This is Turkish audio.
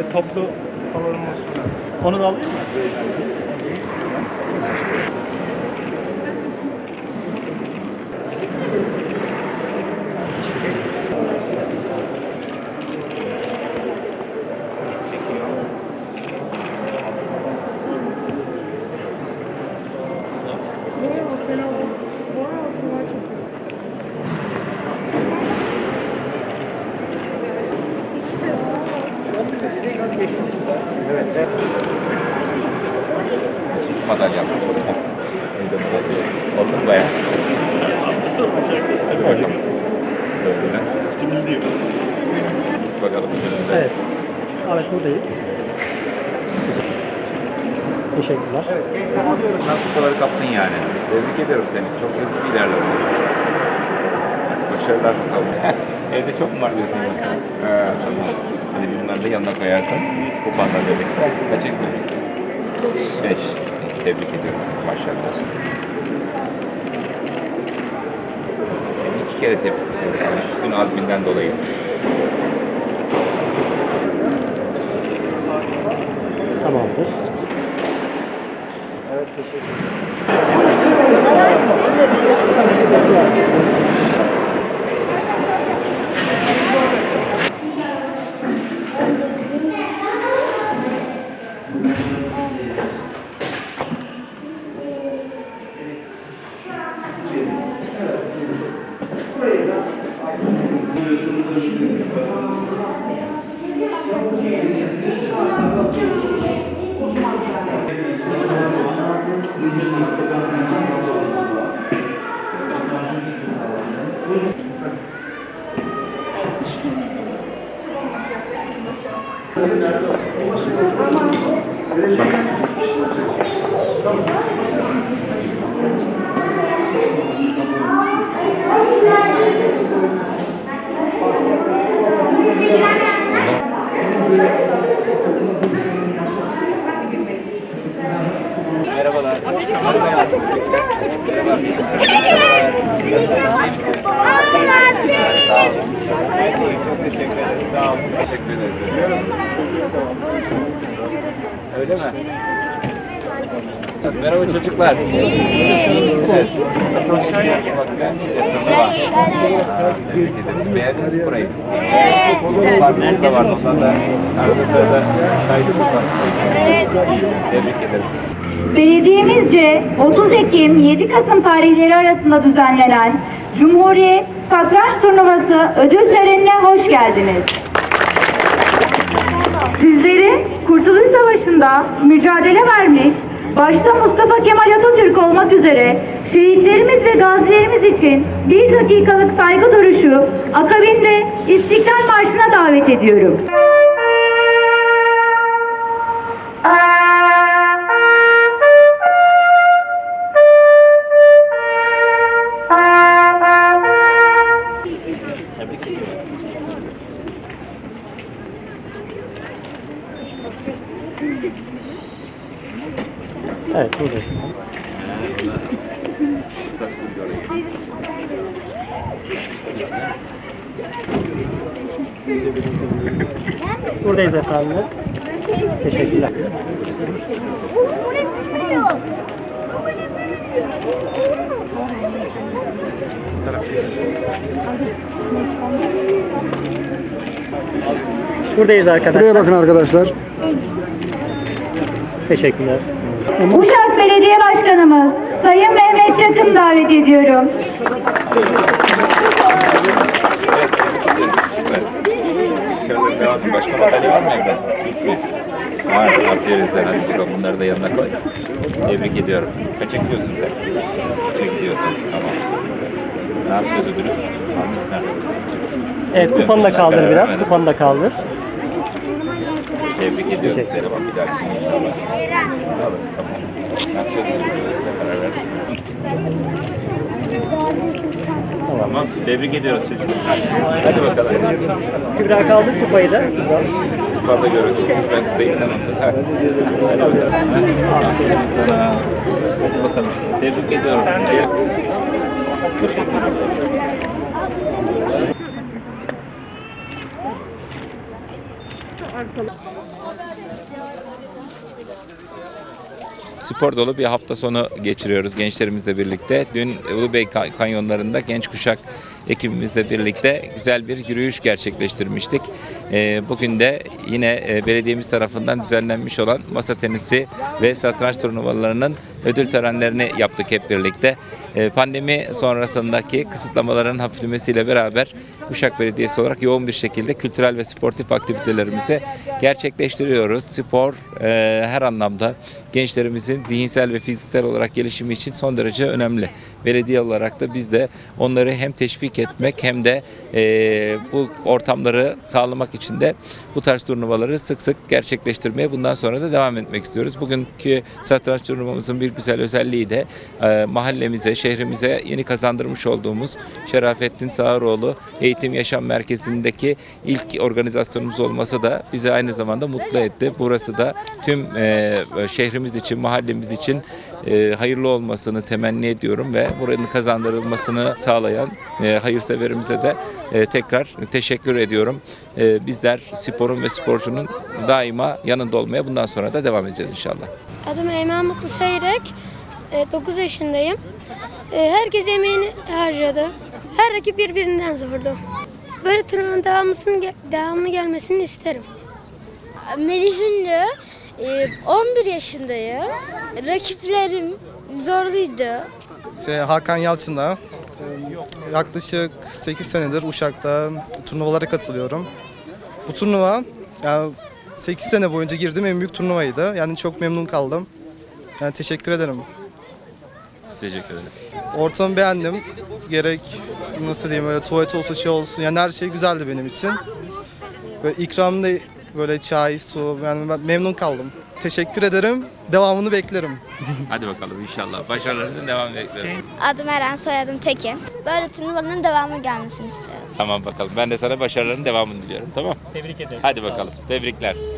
Şöyle toplu var. Onu da alayım mı? Madalyam. Oldum baya. Hadi bakalım. Evet. Evet buradayız. Teşekkürler. Sen kupaları kaptın yani. Tebrik ediyorum seni. Çok hızlı bir ilerleme olmuş. Başarılar bakalım. Evde çok mu var diyorsun? Ha, tamam. Hadi bunları da yanına koyarsan kupanla birlikte. Kaç ekliyorsun? Beş. Tebrik ediyorum seni. Başarılar. Seni iki kere tebrik ediyorum. Senin üstün azminden dolayı. Tamamdır. Teşekkür Ederiz. Öyle mi? Merhaba çocuklar. İyi misiniz? Bak güzel bir depremi var. Tebrik ederiz. Beğendiniz mi burayı? Bizim parkımız da var. Ondan da arada sırada şahitlik var. Tebrik ederiz. Belediyemizce 30 Ekim 7 Kasım tarihleri arasında düzenlenen Cumhuriyet Satranç Turnuvası ödül törenine hoş geldiniz. Sizleri Kurtuluş Savaşı'nda mücadele vermiş, başta Mustafa Kemal Atatürk olmak üzere şehitlerimiz ve gazilerimiz için bir dakikalık saygı duruşu akabinde İstiklal Marşı'na davet ediyorum. Evet buradayız. Buradayız efendim. Teşekkürler. Buradayız arkadaşlar. Buraya bakın arkadaşlar. Teşekkürler. Uşak Belediye Başkanımız Sayın Mehmet Çakın davet ediyorum. Başka madalya var mı evde? Var. Aferin sen. Hadi bakalım bunları da yanına koy. Tebrik ediyorum. Kaça gidiyorsun sen? Kaça gidiyorsun? Tamam. Ne yapıyoruz ödülü? Evet kupanı da kaldır biraz. Kupanı da kaldır. Tebrik ediyorum seni. Bak bir dahakine inşallah. Alırız tamam. Ne yapacağız? Karar ver. Tamam. Tebrik ediyoruz çocuklar. Hadi bakalım. Kübra kaldır kupayı da. Yukarıda görürsün. Ben tutayım sen. Ha. Hadi bakalım. Aferin sana. Hadi bakalım. Tebrik ediyorum. Teşekkür ederim. Spor dolu bir hafta sonu geçiriyoruz gençlerimizle birlikte. Dün Ulubey Ka- Kanyonları'nda genç kuşak ekibimizle birlikte güzel bir yürüyüş gerçekleştirmiştik. Ee, bugün de yine e, belediyemiz tarafından düzenlenmiş olan masa tenisi ve satranç turnuvalarının ödül törenlerini yaptık hep birlikte. Ee, pandemi sonrasındaki kısıtlamaların hafiflemesiyle beraber Uşak Belediyesi olarak yoğun bir şekilde kültürel ve sportif aktivitelerimizi gerçekleştiriyoruz. Spor e, her anlamda gençlerimizin zihinsel ve fiziksel olarak gelişimi için son derece önemli. Belediye olarak da biz de onları hem teşvik etmek hem de e, bu ortamları sağlamak için de bu tarz turnuvaları sık sık gerçekleştirmeye bundan sonra da devam etmek istiyoruz. Bugünkü satranç turnuvamızın bir güzel özelliği de e, mahallemize, şehrimize yeni kazandırmış olduğumuz Şerafettin Sağaroğlu Eğitim Yaşam Merkezi'ndeki ilk organizasyonumuz olması da bizi aynı zamanda mutlu etti. Burası da tüm e, şehrimiz için, mahallemiz için e, hayırlı olmasını temenni ediyorum ve buranın kazandırılmasını sağlayan e, hayırseverimize de e, tekrar teşekkür ediyorum. E, bizler sporun ve sporcunun daima yanında olmaya bundan sonra da devam edeceğiz inşallah. Adım Eymen Mutlu Seyrek. 9 yaşındayım. E, Herkes emeğini harcadı. Her rakip birbirinden zordu. Böyle turnuvanın devamlı gelmesini isterim. Melih Ünlü, e, 11 yaşındayım. Rakiplerim zorluydu. Şey, Hakan Yalçın'la yaklaşık 8 senedir Uşak'ta turnuvalara katılıyorum. Bu turnuva yani 8 sene boyunca girdiğim en büyük turnuvaydı. Yani çok memnun kaldım. Yani teşekkür ederim. Biz teşekkür ederiz. Ortamı beğendim. Gerek nasıl diyeyim böyle tuvalet olsun şey olsun yani her şey güzeldi benim için. Böyle ikramda böyle çay, su yani ben memnun kaldım. Teşekkür ederim. Devamını beklerim. Hadi bakalım inşallah. Başarılarınızın devamını beklerim. Adım Eren, soyadım Tekin. Böyle turnuvaların devamı gelmesini istiyorum. Tamam bakalım. Ben de sana başarıların devamını diliyorum. Tamam. Tebrik ederiz. Hadi bakalım. Tebrikler.